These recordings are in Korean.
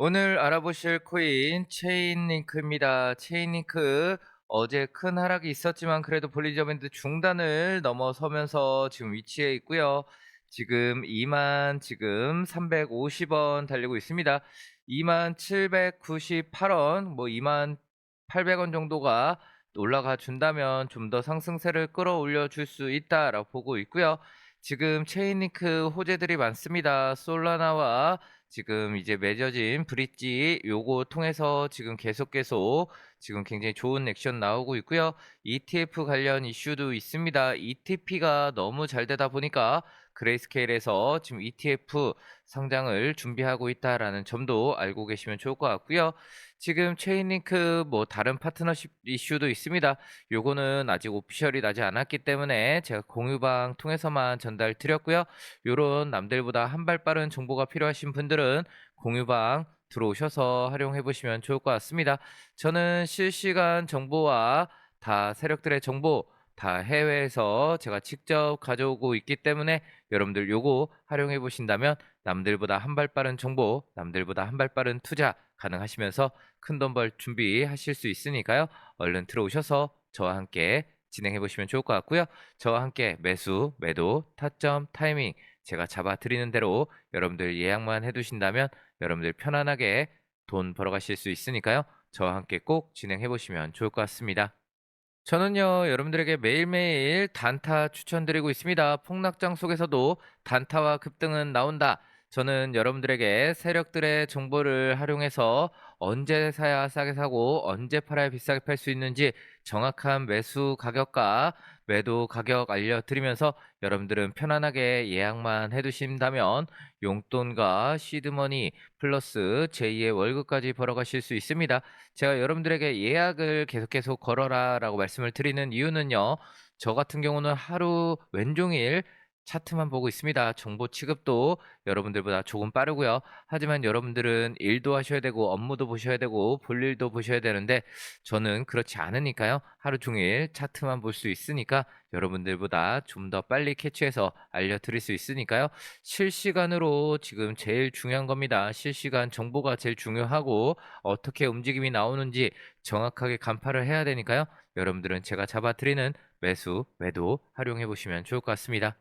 오늘 알아보실 코인 체인링크입니다. 체인링크 어제 큰 하락이 있었지만 그래도 볼리저 밴드 중단을 넘어서면서 지금 위치해 있고요. 지금 2만 지금 350원 달리고 있습니다. 2만 798원, 뭐 2만 800원 정도가 올라가 준다면 좀 더 상승세를 끌어올려 줄 수 있다라고 보고 있고요. 지금 체인링크 호재들이 많습니다. 솔라나와 지금 이제 맺어진 브릿지 요거 통해서 지금 계속 계속 지금 굉장히 좋은 액션 나오고 있고요. ETF 관련 이슈도 있습니다. ETP가 너무 잘 되다 보니까 그레이스케일에서 지금 ETF 상장을 준비하고 있다라는 점도 알고 계시면 좋을 것 같고요. 지금 체인링크 뭐 다른 파트너십 이슈도 있습니다. 요거는 아직 오피셜이 나지 않았기 때문에 제가 공유방 통해서만 전달 드렸고요. 요런 남들보다 한 발 빠른 정보가 필요하신 분들은 공유방 들어오셔서 활용해 보시면 좋을 것 같습니다. 저는 실시간 정보와 다 세력들의 정보 다 해외에서 제가 직접 가져오고 있기 때문에 여러분들 요거 활용해 보신다면 남들보다 한 발 빠른 정보, 남들보다 한 발 빠른 투자 가능하시면서 큰 돈 벌 준비하실 수 있으니까요. 얼른 들어오셔서 저와 함께 진행해 보시면 좋을 것 같고요. 저와 함께 매수, 매도, 타점, 타이밍 제가 잡아 드리는 대로 여러분들 예약만 해 두신다면 여러분들 편안하게 돈 벌어 가실 수 있으니까요. 저와 함께 꼭 진행해 보시면 좋을 것 같습니다. 저는요, 여러분들에게 매일매일 단타 추천드리고 있습니다. 폭락장 속에서도 단타와 급등은 나온다. 저는 여러분들에게 세력들의 정보를 활용해서 언제 사야 싸게 사고 언제 팔아야 비싸게 팔 수 있는지 정확한 매수 가격과 매도 가격 알려드리면서 여러분들은 편안하게 예약만 해두신다면 용돈과 시드머니 플러스 제2의 월급까지 벌어가실 수 있습니다. 제가 여러분들에게 예약을 계속 계속 걸어라 라고 말씀을 드리는 이유는요. 저 같은 경우는 하루 왼종일 차트만 보고 있습니다. 정보 취급도 여러분들보다 조금 빠르고요. 하지만 여러분들은 일도 하셔야 되고 업무도 보셔야 되고 볼 일도 보셔야 되는데 저는 그렇지 않으니까요. 하루 종일 차트만 볼 수 있으니까 여러분들보다 좀 더 빨리 캐치해서 알려드릴 수 있으니까요. 실시간으로 지금 제일 중요한 겁니다. 실시간 정보가 제일 중요하고 어떻게 움직임이 나오는지 정확하게 간파를 해야 되니까요. 여러분들은 제가 잡아드리는 매수, 매도 활용해 보시면 좋을 것 같습니다.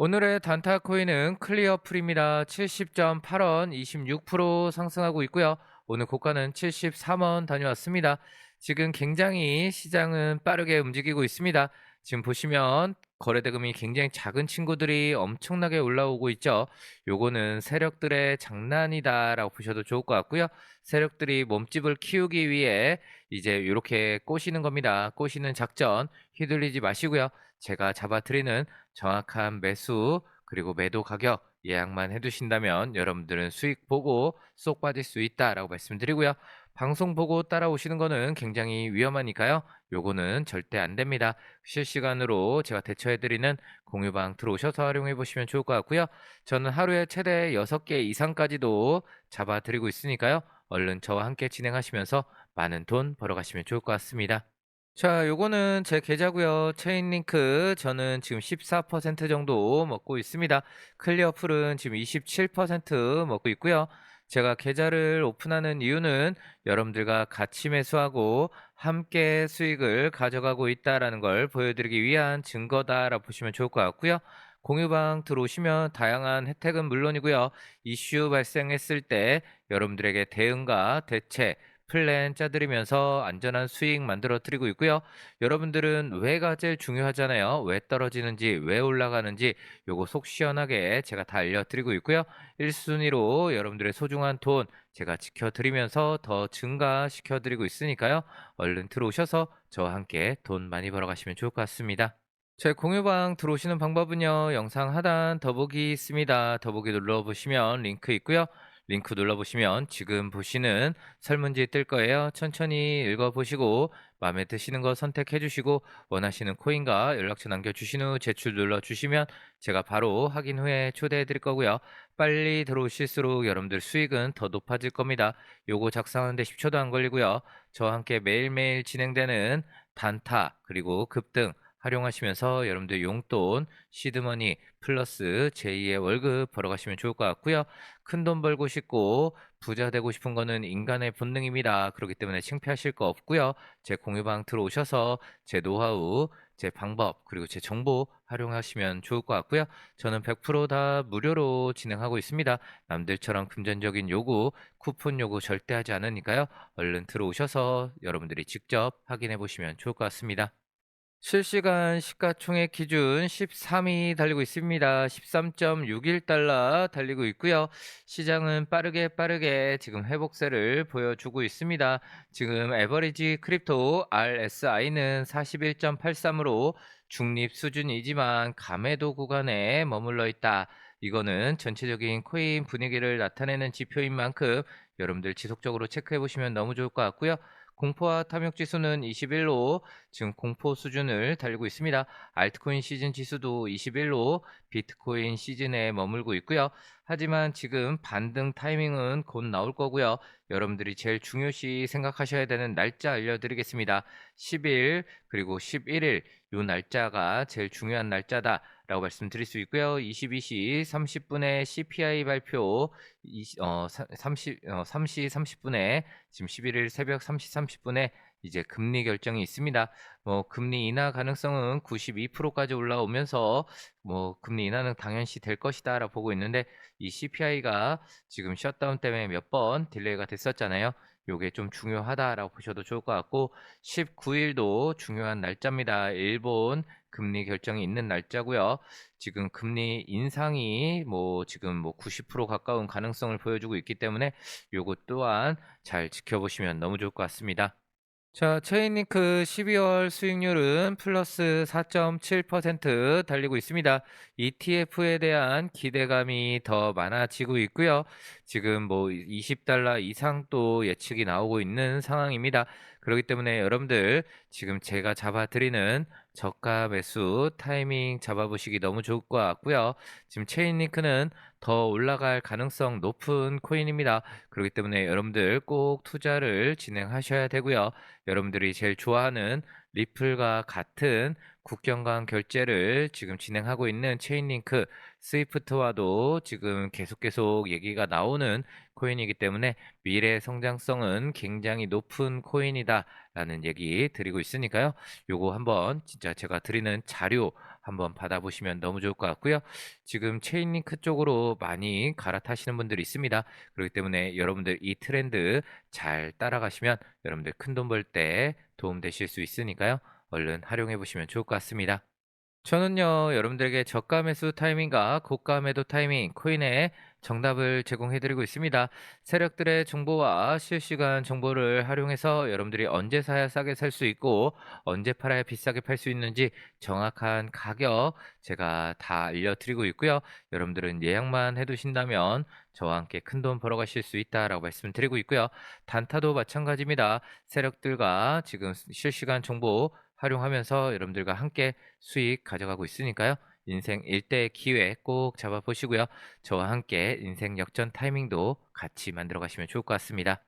오늘의 단타 코인은 클리어 풀입니다. 70.8원 26% 상승하고 있고요. 오늘 고가는 73원 다녀왔습니다. 지금 굉장히 시장은 빠르게 움직이고 있습니다. 지금 보시면 거래대금이 굉장히 작은 친구들이 엄청나게 올라오고 있죠. 요거는 세력들의 장난이다라고 보셔도 좋을 것 같고요. 세력들이 몸집을 키우기 위해 이제 이렇게 꼬시는 겁니다. 꼬시는 작전 휘둘리지 마시고요. 제가 잡아드리는 정확한 매수 그리고 매도 가격 예약만 해두신다면 여러분들은 수익 보고 쏙 빠질 수 있다라고 말씀드리고요. 방송 보고 따라오시는 거는 굉장히 위험하니까요. 요거는 절대 안 됩니다. 실시간으로 제가 대처해드리는 공유방 들어오셔서 활용해 보시면 좋을 것 같고요. 저는 하루에 최대 6개 이상까지도 잡아드리고 있으니까요. 얼른 저와 함께 진행하시면서 많은 돈 벌어가시면 좋을 것 같습니다. 자, 요거는 제 계좌고요. 체인링크 저는 지금 14% 정도 먹고 있습니다. 클리어풀은 지금 27% 먹고 있고요. 제가 계좌를 오픈하는 이유는 여러분들과 같이 매수하고 함께 수익을 가져가고 있다라는 걸 보여드리기 위한 증거다라고 보시면 좋을 것 같고요. 공유방 들어오시면 다양한 혜택은 물론이고요. 이슈 발생했을 때 여러분들에게 대응과 대책, 플랜 짜드리면서 안전한 수익 만들어 드리고 있고요. 여러분들은 왜가 제일 중요하잖아요. 왜 떨어지는지, 왜 올라가는지 요거 속 시원하게 제가 다 알려드리고 있고요. 1순위로 여러분들의 소중한 돈 제가 지켜드리면서 더 증가시켜 드리고 있으니까요. 얼른 들어오셔서 저와 함께 돈 많이 벌어가시면 좋을 것 같습니다. 제 공유방 들어오시는 방법은요. 영상 하단 더보기 있습니다. 더보기 눌러보시면 링크 있고요. 링크 눌러보시면 지금 보시는 설문지 뜰 거예요. 천천히 읽어보시고 마음에 드시는 거 선택해 주시고 원하시는 코인과 연락처 남겨주신 후 제출 눌러주시면 제가 바로 확인 후에 초대해 드릴 거고요. 빨리 들어오실수록 여러분들 수익은 더 높아질 겁니다. 요거 작성하는데 10초도 안 걸리고요. 저와 함께 매일매일 진행되는 단타 그리고 급등 활용하시면서 여러분들 용돈, 시드머니 플러스 제2의 월급 벌어가시면 좋을 것 같고요. 큰 돈 벌고 싶고 부자 되고 싶은 거는 인간의 본능입니다. 그렇기 때문에 창피하실 거 없고요. 제 공유방 들어오셔서 제 노하우, 제 방법, 그리고 제 정보 활용하시면 좋을 것 같고요. 저는 100%다 무료로 진행하고 있습니다. 남들처럼 금전적인 요구, 쿠폰 요구 절대 하지 않으니까요. 얼른 들어오셔서 여러분들이 직접 확인해 보시면 좋을 것 같습니다. 실시간 시가총액 기준 13이 달리고 있습니다. 13.61달러 달리고 있고요. 시장은 빠르게 빠르게 지금 회복세를 보여주고 있습니다. 지금 에버리지 크립토 RSI는 41.83으로 중립 수준이지만 감해도 구간에 머물러 있다. 이거는 전체적인 코인 분위기를 나타내는 지표인 만큼 여러분들 지속적으로 체크해 보시면 너무 좋을 것 같고요. 공포와 탐욕 지수는 21로 지금 공포 수준을 달리고 있습니다. 알트코인 시즌 지수도 21로 비트코인 시즌에 머물고 있고요. 하지만 지금 반등 타이밍은 곧 나올 거고요. 여러분들이 제일 중요시 생각하셔야 되는 날짜 알려드리겠습니다. 10일 그리고 11일 요 날짜가 제일 중요한 날짜다. 라고 말씀드릴 수 있고요. 22시 30분에 CPI 발표, 20, 어, 30, 어, 3시 30분에 지금 11일 새벽 3시 30분에 이제 금리 결정이 있습니다. 뭐 금리 인하 가능성은 92%까지 올라오면서 뭐 금리 인하는 당연시 될 것이다 라고 보고 있는데 이 CPI가 지금 셧다운 때문에 몇 번 딜레이가 됐었잖아요. 요게 좀 중요하다라고 보셔도 좋을 것 같고 19일도 중요한 날짜입니다. 일본 금리 결정이 있는 날짜고요. 지금 금리 인상이 뭐 지금 뭐 90% 가까운 가능성을 보여주고 있기 때문에 요것 또한 잘 지켜보시면 너무 좋을 것 같습니다. 자, 체인링크 12월 수익률은 플러스 4.7% 달리고 있습니다. ETF에 대한 기대감이 더 많아지고 있고요. 지금 뭐 20달러 이상 또 예측이 나오고 있는 상황입니다. 그렇기 때문에 여러분들 지금 제가 잡아드리는 저가 매수 타이밍 잡아보시기 너무 좋을 것 같고요. 지금 체인링크는 더 올라갈 가능성 높은 코인입니다. 그렇기 때문에 여러분들 꼭 투자를 진행하셔야 되고요. 여러분들이 제일 좋아하는 리플과 같은 국경간 결제를 지금 진행하고 있는 체인링크 스위프트와도 지금 계속 계속 얘기가 나오는 코인이기 때문에 미래 성장성은 굉장히 높은 코인이다 라는 얘기 드리고 있으니까요. 요거 한번 진짜 제가 드리는 자료 한번 받아보시면 너무 좋을 것 같고요. 지금 체인링크 쪽으로 많이 갈아타시는 분들이 있습니다. 그렇기 때문에 여러분들 이 트렌드 잘 따라가시면 여러분들 큰 돈 벌 때 도움 되실 수 있으니까요. 얼른 활용해 보시면 좋을 것 같습니다. 저는요, 여러분들에게 저가 매수 타이밍과 고가 매도 타이밍, 코인의 정답을 제공해 드리고 있습니다. 세력들의 정보와 실시간 정보를 활용해서 여러분들이 언제 사야 싸게 살 수 있고, 언제 팔아야 비싸게 팔 수 있는지 정확한 가격 제가 다 알려드리고 있고요. 여러분들은 예약만 해두신다면 저와 함께 큰 돈 벌어가실 수 있다라고 말씀드리고 있고요. 단타도 마찬가지입니다. 세력들과 지금 실시간 정보 활용하면서 여러분들과 함께 수익 가져가고 있으니까요. 인생 일대 기회 꼭 잡아보시고요. 저와 함께 인생 역전 타이밍도 같이 만들어 가시면 좋을 것 같습니다.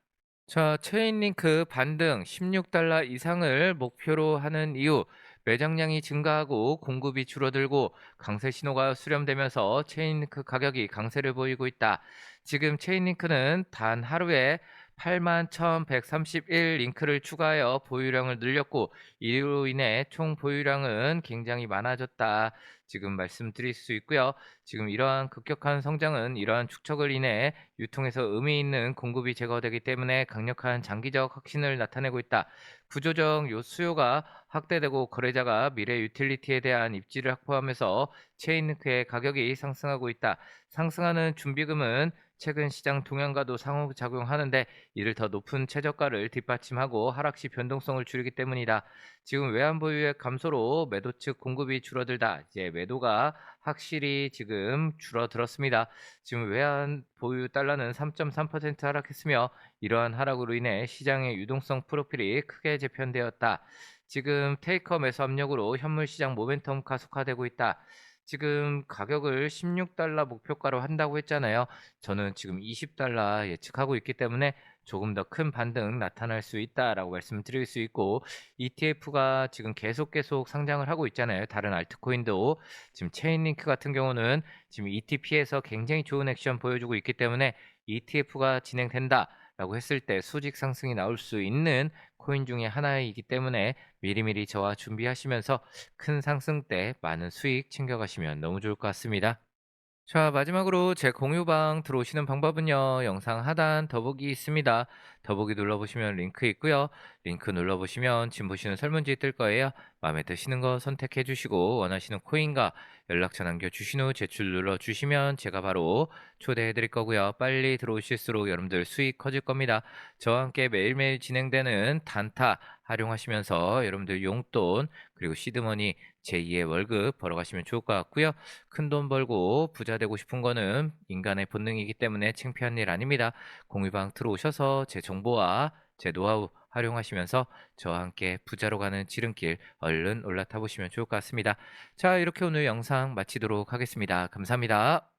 자, 체인링크 반등 16달러 이상을 목표로 하는 이유. 매장량이 증가하고 공급이 줄어들고 강세 신호가 수렴되면서 체인링크 가격이 강세를 보이고 있다. 지금 체인링크는 단 하루에 81,131 링크를 추가하여 보유량을 늘렸고 이로 인해 총 보유량은 굉장히 많아졌다. 지금 말씀드릴 수 있고요. 지금 이러한 급격한 성장은 이러한 축적을 인해 유통에서 의미 있는 공급이 제거되기 때문에 강력한 장기적 확신을 나타내고 있다. 구조적 요 수요가 확대되고 거래자가 미래 유틸리티에 대한 입지를 확보하면서 체인링크의 가격이 상승하고 있다. 상승하는 준비금은 최근 시장 동향과도 상호작용하는데 이를 더 높은 최저가를 뒷받침하고 하락 시 변동성을 줄이기 때문이다. 지금 외환 보유액 감소로 매도 측 공급이 줄어들다. 이제 매도가 확실히 지금 줄어들었습니다. 지금 외환 보유 달러는 3.3% 하락했으며 이러한 하락으로 인해 시장의 유동성 프로필이 크게 재편되었다. 지금 테이커 매수 압력으로 현물 시장 모멘텀 가속화되고 있다. 지금 가격을 16달러 목표가로 한다고 했잖아요. 저는 지금 20달러 예측하고 있기 때문에 조금 더 큰 반등 나타날 수 있다라고 말씀드릴 수 있고 ETF가 지금 계속 계속 상장을 하고 있잖아요. 다른 알트코인도 지금 체인링크 같은 경우는 지금 ETP에서 굉장히 좋은 액션 보여주고 있기 때문에 ETF가 진행된다 라고 했을 때 수직 상승이 나올 수 있는 코인 중에 하나이기 때문에 미리미리 저와 준비하시면서 큰 상승 때 많은 수익 챙겨가시면 너무 좋을 것 같습니다. 자, 마지막으로 제 공유방 들어오시는 방법은요. 영상 하단 더보기 있습니다. 더보기 눌러보시면 링크 있고요. 링크 눌러보시면 지금 보시는 설문지 뜰 거예요. 마음에 드시는 거 선택해 주시고 원하시는 코인과 연락처 남겨주신 후 제출 눌러주시면 제가 바로 초대해 드릴 거고요. 빨리 들어오실수록 여러분들 수익 커질 겁니다. 저와 함께 매일매일 진행되는 단타 활용하시면서 여러분들 용돈 그리고 시드머니 제2의 월급 벌어가시면 좋을 것 같고요. 큰 돈 벌고 부자 되고 싶은 거는 인간의 본능이기 때문에 창피한 일 아닙니다. 공유방 들어오셔서 제 정보와 제 노하우 활용하시면서 저와 함께 부자로 가는 지름길 얼른 올라타 보시면 좋을 것 같습니다. 자, 이렇게 오늘 영상 마치도록 하겠습니다. 감사합니다.